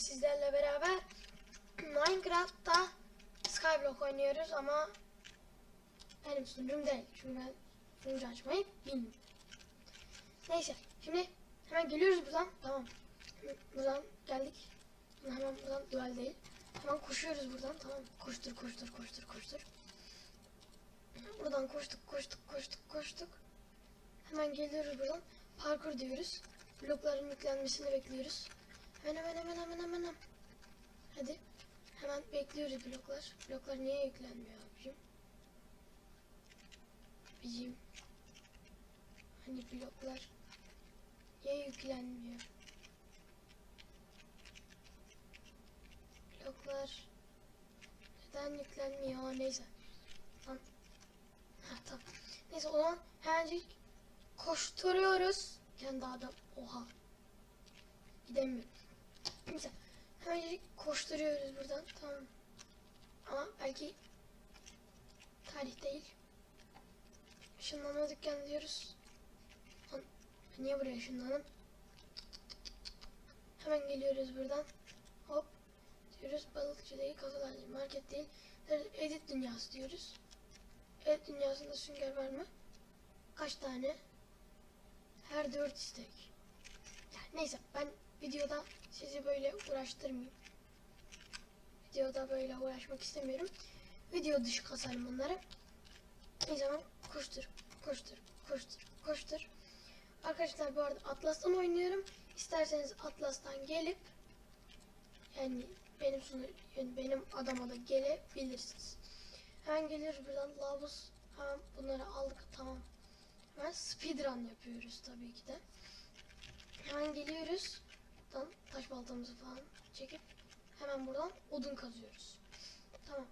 sizlerle beraber Minecraft'ta Skyblock oynuyoruz ama benim sunucum değil. Çünkü ben sunucu açmayı bilmiyorum. Neyse şimdi hemen geliyoruz buradan. Tamam. Buradan geldik. Hemen buradan duel değil. Hemen koşuyoruz buradan. Tamam. Koştur koştur koştur koştur. Buradan koştuk koştuk koştuk koştuk. Hemen geliyoruz buradan. Parkur diyoruz. Blokların yüklenmesini bekliyoruz. Hemen hemen hemen hemen hemen. Hadi. Hemen bekliyoruz bloklar. Bloklar niye yüklenmiyor abicim? Abicim. Hani bloklar niye yüklenmiyor? Bloklar neden yüklenmiyor? Neyse. Tamam. Ha, tamam. Neyse o zaman hemencik koşturuyoruz. Kendi adam. Oha. Gidemiyorum. Neyse. Hemencik koşturuyoruz buradan. Tamam. Ama belki tarih değil. Işınlanma dükkanı diyoruz. Niye buraya ışınlanım? Hemen geliyoruz buradan. Hop. Diyoruz balıkçı değil, kazalarcı, market değil. Edit dünyası diyoruz. Edit dünyasında sünger var mı? Kaç tane? Her dört istek. Yani neyse ben videoda sizi böyle uğraştırmayayım. Videoda böyle uğraşmak istemiyorum. Video dışı kasarım bunları. O zaman koştur, koştur, koştur, koştur. Arkadaşlar bu arada Atlas'tan oynuyorum. İsterseniz Atlas'tan gelip yani benim sunu yani benim adama da gelebilirsiniz. Hemen geliyoruz buradan lavuz. Hemen bunları aldık tamam. Hemen speedrun yapıyoruz tabii ki de. Hemen geliyoruz. Buradan taş baltamızı falan çekip hemen buradan odun kazıyoruz. Tamam.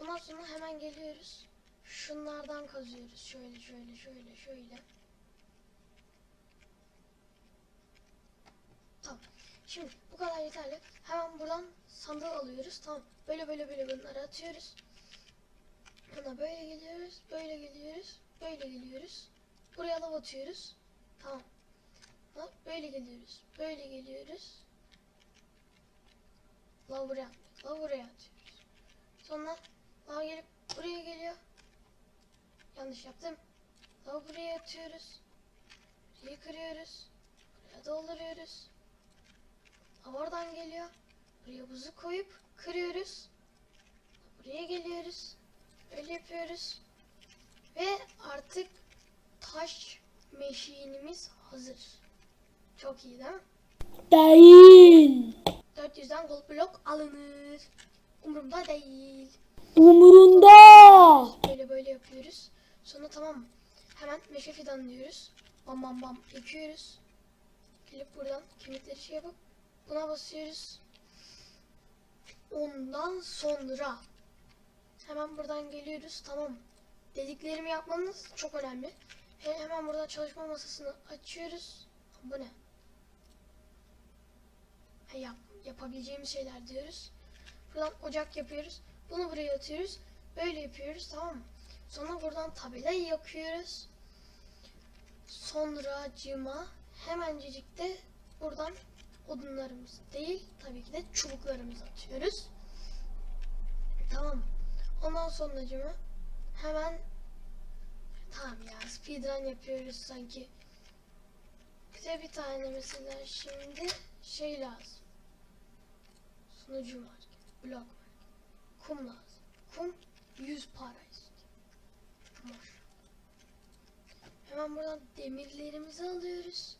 Ondan sonra hemen geliyoruz. Şunlardan kazıyoruz. Şöyle şöyle şöyle şöyle. Tamam. Şimdi bu kadar yeterli. Hemen buradan sandığı alıyoruz. Tamam. Böyle böyle böyle bunları atıyoruz. Sonra böyle geliyoruz. Böyle geliyoruz. Böyle geliyoruz. Buraya lav atıyoruz. Tamam. Ha, böyle geliyoruz. Böyle geliyoruz. Lav buraya atıyoruz. Lav buraya atıyoruz. Sonra lav gelip buraya geliyor. Yanlış yaptım. Lav buraya atıyoruz. Burayı kırıyoruz. Buraya dolduruyoruz. Lav oradan geliyor. Buraya buzu koyup kırıyoruz. Buraya geliyoruz. Öyle yapıyoruz. Ve artık taş meşinimiz hazır. Çok iyi değil mi? Değil. 400'den gold blok alınır. Umurumda değil. Umurunda. Böyle böyle yapıyoruz. Sonra tamam mı? Hemen meşe fidan diyoruz. Bam bam bam ekiyoruz. Gelip buradan kemikleri şey yapıp buna basıyoruz. Ondan sonra hemen buradan geliyoruz. Tamam mı? Dediklerimi yapmanız çok önemli. He- hemen burada çalışma masasını açıyoruz. Bu ne? He, yap, yapabileceğimiz şeyler diyoruz. Buradan ocak yapıyoruz. Bunu buraya atıyoruz. Böyle yapıyoruz tamam mı? Sonra buradan tabelayı yakıyoruz. Sonra cima hemencecik de buradan odunlarımız değil tabii ki de çubuklarımızı atıyoruz. Tamam. Ondan sonra cima hemen tamam ya speedrun yapıyoruz sanki. Bize bir tane mesela şimdi şey lazım. Sunucu var. Blok var. Kum lazım. Kum 100 para istiyor. Boş. Hemen buradan demirlerimizi alıyoruz.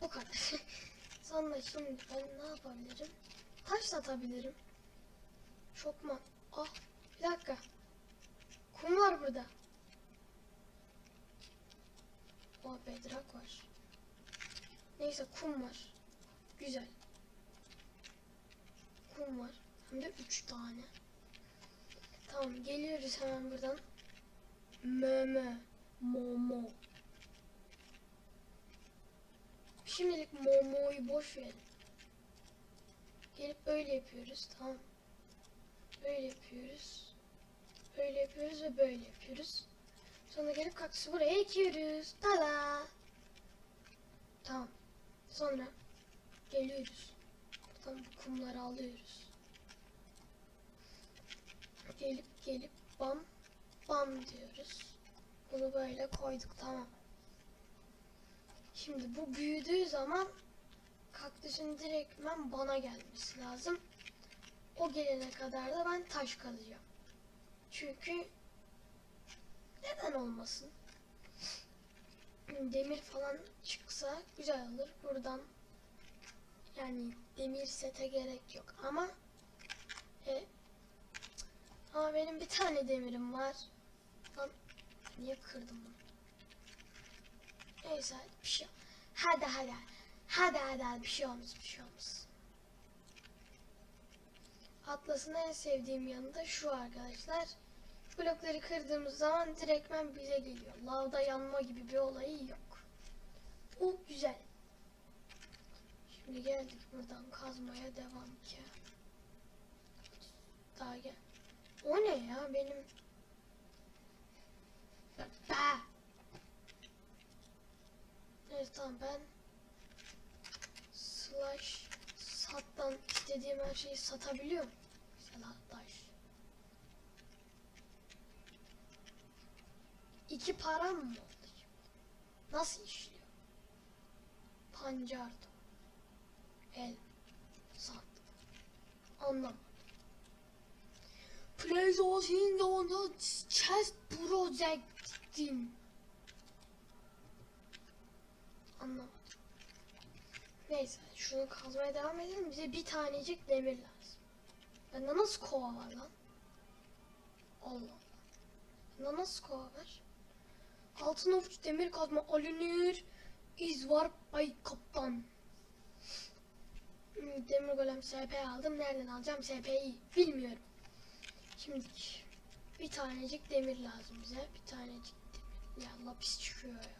Bu kadar. Sonra şimdi ben ne yapabilirim? Taş satabilirim. Çok mu? Ah bir dakika. Kum var burada. Oh bedrak var. Neyse kum var. Güzel. Kum var. Hem de üç tane. Tamam geliyoruz hemen buradan. Mömö. Momo. Şimdilik Momo'yu boş verin. Gelip böyle yapıyoruz tamam. Böyle yapıyoruz. Böyle yapıyoruz ve böyle yapıyoruz. Sonra gelip kaktüsü buraya ekiyoruz. Tada. Tamam. Sonra geliyoruz. Buradan bu kumları alıyoruz. Gelip gelip bam bam diyoruz. Bunu böyle koyduk tamam. Şimdi bu büyüdüğü zaman kaktüsün direktmen bana gelmesi lazım. O gelene kadar da ben taş kazacağım. Çünkü neden olmasın? Demir falan çıksa güzel olur. Buradan yani demir sete gerek yok ama e, ama benim bir tane demirim var. Lan niye kırdım bunu? Neyse hadi bir şey. Hadi hadi. Hadi hadi hadi bir şey olmaz bir şey olmaz. Atlas'ın en sevdiğim yanı da şu arkadaşlar. Blokları kırdığımız zaman direktmen bize geliyor. Lavda yanma gibi bir olayı yok. Bu güzel. Şimdi geldik buradan kazmaya devam ki. Daha gel. O ne ya benim? Be. Evet tamam ben slash sattan istediğim her şeyi satabiliyorum. Mesela. İki param mı oldu? Nasıl işliyor? Pancardo. El. Sat. Anlamadım. Placing on the chest projecting. Anlamadım. Neyse şunu kazmaya devam edelim. Bize bir tanecik demir lazım. Bende nasıl kova var lan? Allah Allah. Bende nasıl kova var? Altın avuç demir kazma alınır. İz var ay kaptan. Demir golem SP aldım. Nereden alacağım SP'yi bilmiyorum. Şimdi bir tanecik demir lazım bize. Bir tanecik demir. Ya lapis çıkıyor ya.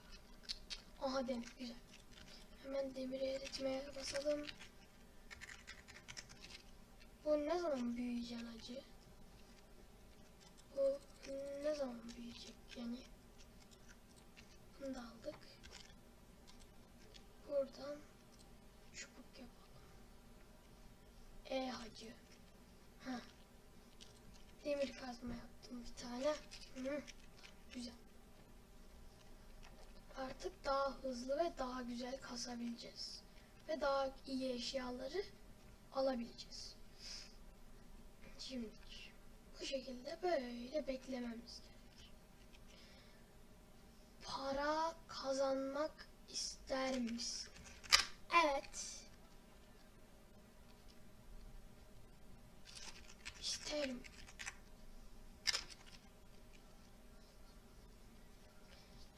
Aha demir güzel. Hemen demiri eritmeye basalım. Bu ne zaman büyüyecek acı? Bu ne zaman büyüyecek yani? Bunu da aldık. Buradan çubuk yapalım. E hacı. Ha. Demir kazma yaptım bir tane. Hı. Güzel. Artık daha hızlı ve daha güzel kasabileceğiz. Ve daha iyi eşyaları alabileceğiz. Şimdi bu şekilde böyle beklememiz gerek. Para kazanmak ister misin? Evet. İsterim.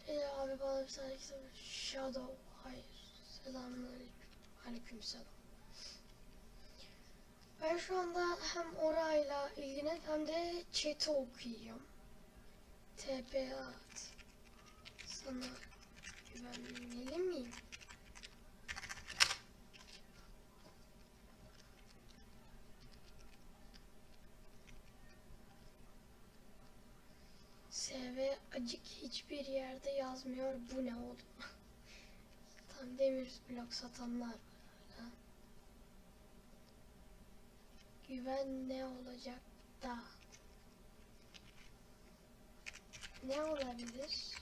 Ee, abi bana bir tane kitap Shadow. Hayır. Selamünaleyküm. Aleyküm selam. Ben şu anda hem orayla ilgilenip hem de chat'i okuyuyorum. TPA. Sana güvenmeli miyim? SV acık hiçbir yerde yazmıyor. Bu ne oğlum? Tam demir blok satanlar var. Güven ne olacak da? Ne olabilir?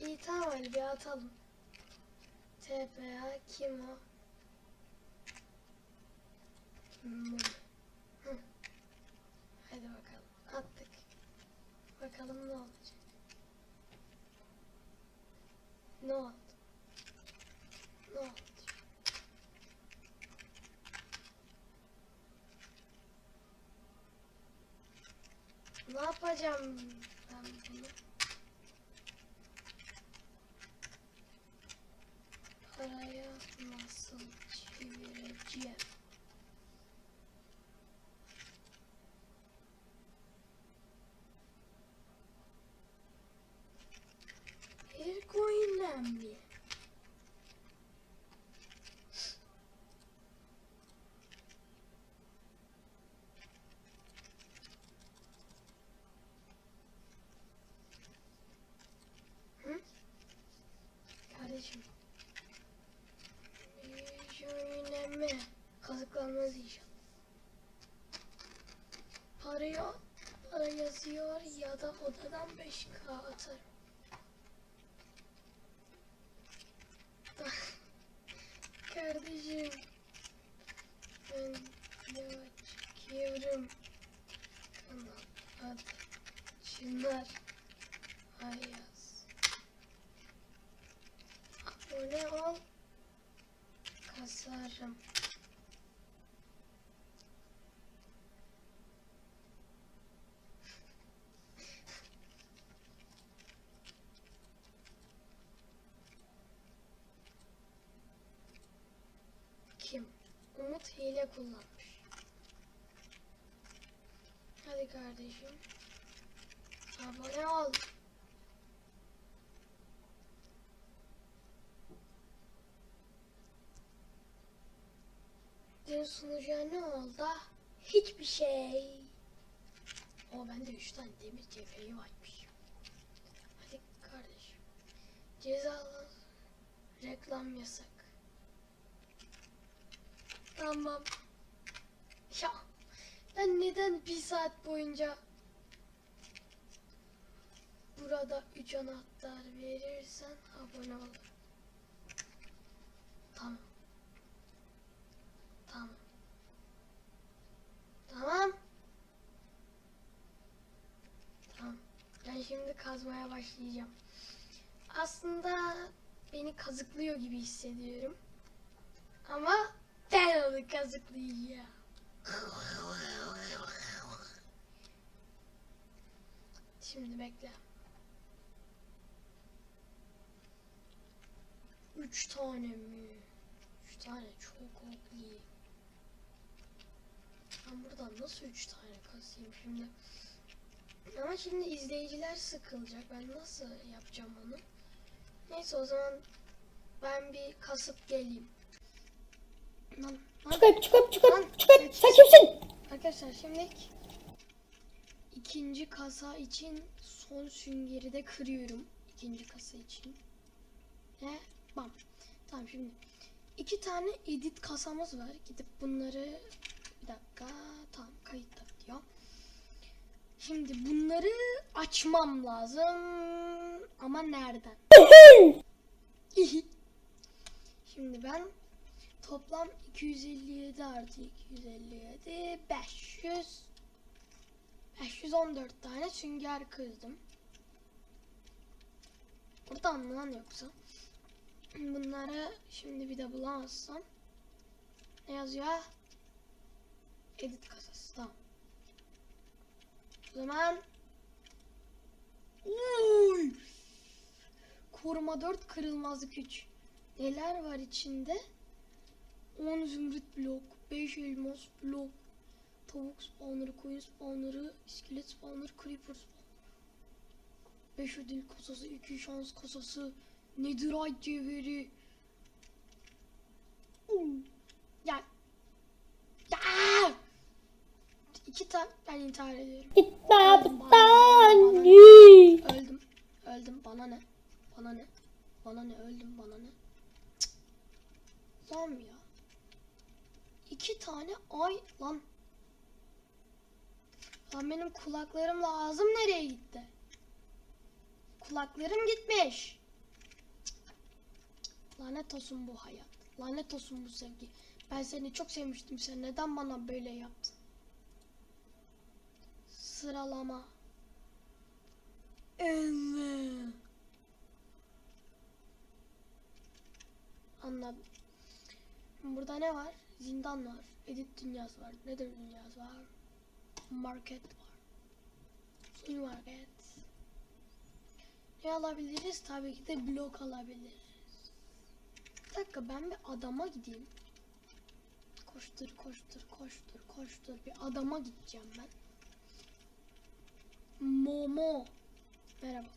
İyi tamam bir atalım. TPA kim o? Hı. Hadi bakalım. Attık. Bakalım ne olacak. Ne oldu? Ne oldu? Ne yapacağım ben bunu? Paraya nasıl çevireceğim? Bir coin'den mi? Hı? Kardeşim. Bir Ya da odadan 5K atarım. Kardeşim. Ben yavaş çıkıyorum. Kanal adı Çınar Ayaz. Abone ol. Kasarım. Kim? Umut hile kullanmış. Hadi kardeşim. Abone ol. Dün sunucuya ne oldu? Hiçbir şey. O bende 3 tane demir cevheri varmış. Hadi kardeşim. Cezalı reklam yasak. Tamam. Ya ben neden bir saat boyunca burada üç anahtar verirsen abone ol. Tamam. Tamam. Tamam. Tamam. Ben şimdi kazmaya başlayacağım. Aslında beni kazıklıyor gibi hissediyorum. Ama ben onu kazıklayacağım. Şimdi bekle. Üç tane mi? Üç tane çok iyi. Ben buradan nasıl üç tane kasayım şimdi? Ama şimdi izleyiciler sıkılacak. Ben nasıl yapacağım onu? Neyse o zaman ben bir kasıp geleyim. Çıkart çıkart çıkart çıkart. Sen kimsin? Arkadaşlar şimdi ikinci kasa için son süngeri de kırıyorum. İkinci kasa için. Ve bam. Tamam şimdi iki tane edit kasamız var. Gidip bunları bir dakika tamam kayıtta diyor. Şimdi bunları açmam lazım ama nereden? Şimdi ben toplam 257 artı 257 500 514 tane sünger kızdım. Burada anlayan yoksa. Bunları şimdi bir de bulamazsam ne yazıyor? Edit kasası tamam. O zaman Uy! Koruma 4 kırılmazlık 3. Neler var içinde? 10 zümrüt blok, 5 elmas blok, tavuk spawner'ı, koyun spawner'ı, iskelet spawner, creeper spawner. 5 ödül kasası, 2 şans kasası, netherite cevheri. Uuu. Ya. Ya. İki tane ben intihar ediyorum. Gitme Öldüm. Öldüm. Öldüm. Bana ne? Bana ne? Bana ne? Öldüm. Bana ne? Cık. Ya. İki tane ay lan. Lan benim kulaklarım lazım nereye gitti? Kulaklarım gitmiş. Lanet olsun bu hayat. Lanet olsun bu sevgi. Ben seni çok sevmiştim. Sen neden bana böyle yaptın? Sıralama. Evet. Anladım. Burada ne var? Zindan var. Edit dünyası var. Nedir dünyası var? Market var. Suyu market. Ne alabiliriz? Tabii ki de blok alabiliriz. Bir dakika ben bir adama gideyim. Koştur koştur koştur koştur. Bir adama gideceğim ben. Momo. Merhaba.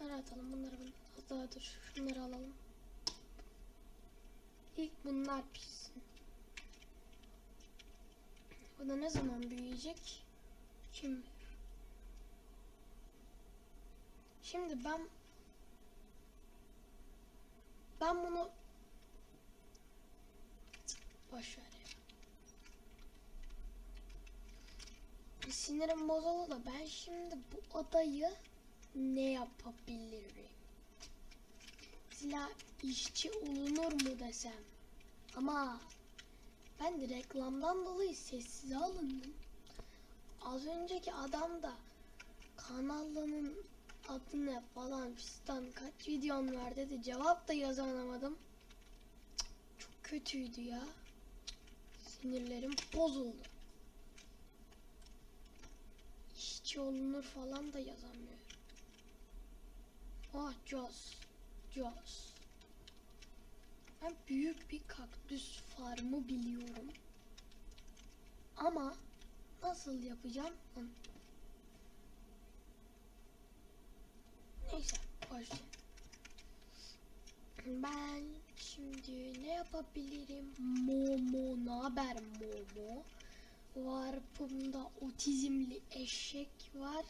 Bunları atalım. Bunları. Hatta dur. Şunları alalım. İlk bunlar pişsin. Bu da ne zaman büyüyecek? Kim bilir? Şimdi ben ben bunu boş ver sinirim bozuldu da ben şimdi bu adayı ne yapabilirim? Mesela işçi olunur mu desem? Ama ben de reklamdan dolayı sessize alındım. Az önceki adam da kanalının adı ne falan fistan kaç videon var dedi. Cevap da yazamadım. Çok kötüydü ya. Sinirlerim bozuldu. İşçi olunur falan da yazamıyorum. Ah Jos. Jos. Ben büyük bir kaktüs farmı biliyorum. Ama nasıl yapacağım? Hı. Neyse ver. Ben şimdi ne yapabilirim? Momo, ne haber Momo? Var bunda otizmli eşek var.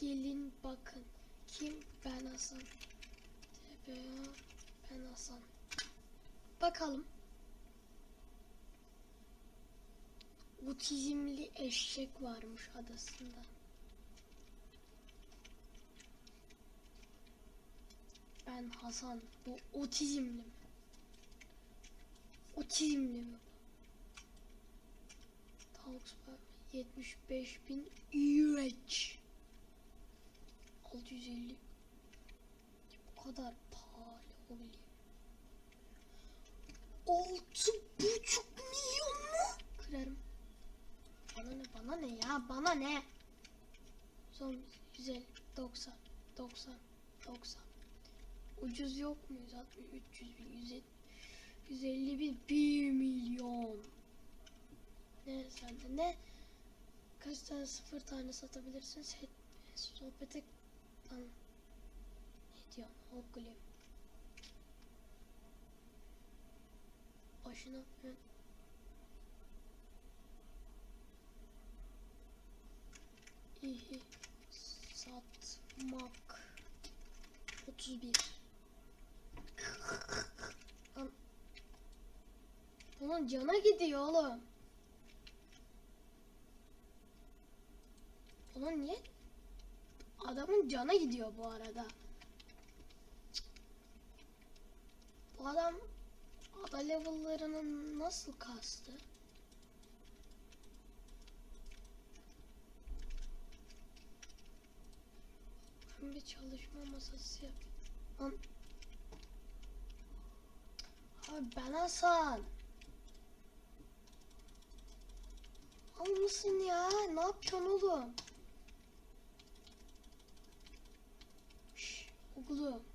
Gelin bakın. Kim? Ben Hasan. TBA ben Hasan. Bakalım. Otizmli eşek varmış adasında. Ben Hasan. Bu otizmli mi? Otizmli mi? Tavuk 75 bin iğrenç. 650 bu kadar pahalı oluyor. Altı buçuk milyon mu? Kırarım. Bana ne bana ne ya bana ne? Son 150 90 90 90 Ucuz yok mu? 160 300 bin 150 150 bin 1 milyon ne sende ne? Kaç tane sıfır tane satabilirsin? Set, sohbete lan Hoglim. Başına ben iyi satmak 31 Lan Bunun cana gidiyor oğlum. Ulan niye? Adamın canı gidiyor bu arada. Cık. Bu adam ada level'larını nasıl kastı? Ben bir çalışma masası yap. Lan. Abi ben Hasan. Al mısın ya? Ne yapacaksın oğlum? Şş, oğlum.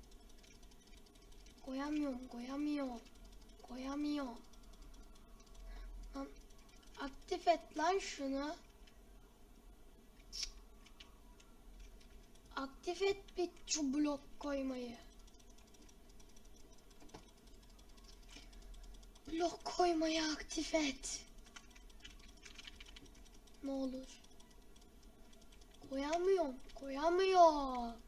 Koyamıyorum, koyamıyorum. Koyamıyorum. Lan aktif et lan şunu. Aktif et bir şu blok koymayı. Blok koymayı aktif et. Ne olur. Koyamıyorum, koyamıyorum.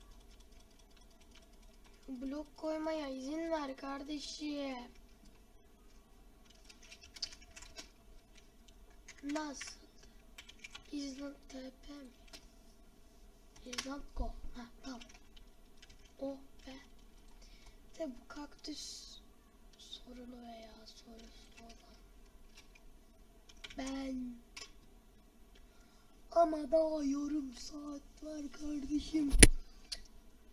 Blok koymaya izin ver kardeşim. Nasıl? İzlan TP mi? İzlan go. Ha tamam. O be. De bu kaktüs sorunu veya sorusu olan. Ben ama daha yarım saat var kardeşim.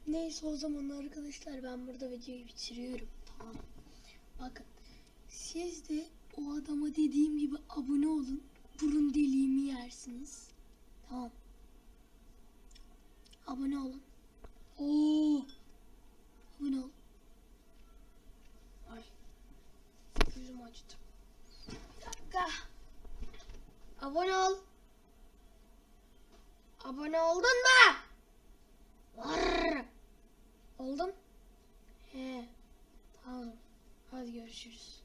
Neyse o zaman arkadaşlar ben burada videoyu bitiriyorum. Tamam. Bakın siz de o adama dediğim gibi abone olun. Burun deliğimi yersiniz. Tamam. Abone olun. Oo. Abone ol. Ay. Gözüm acıdı. Bir dakika. Abone ol. Abone oldun mu? Arr! Oldum. He. Tamam. Hadi görüşürüz.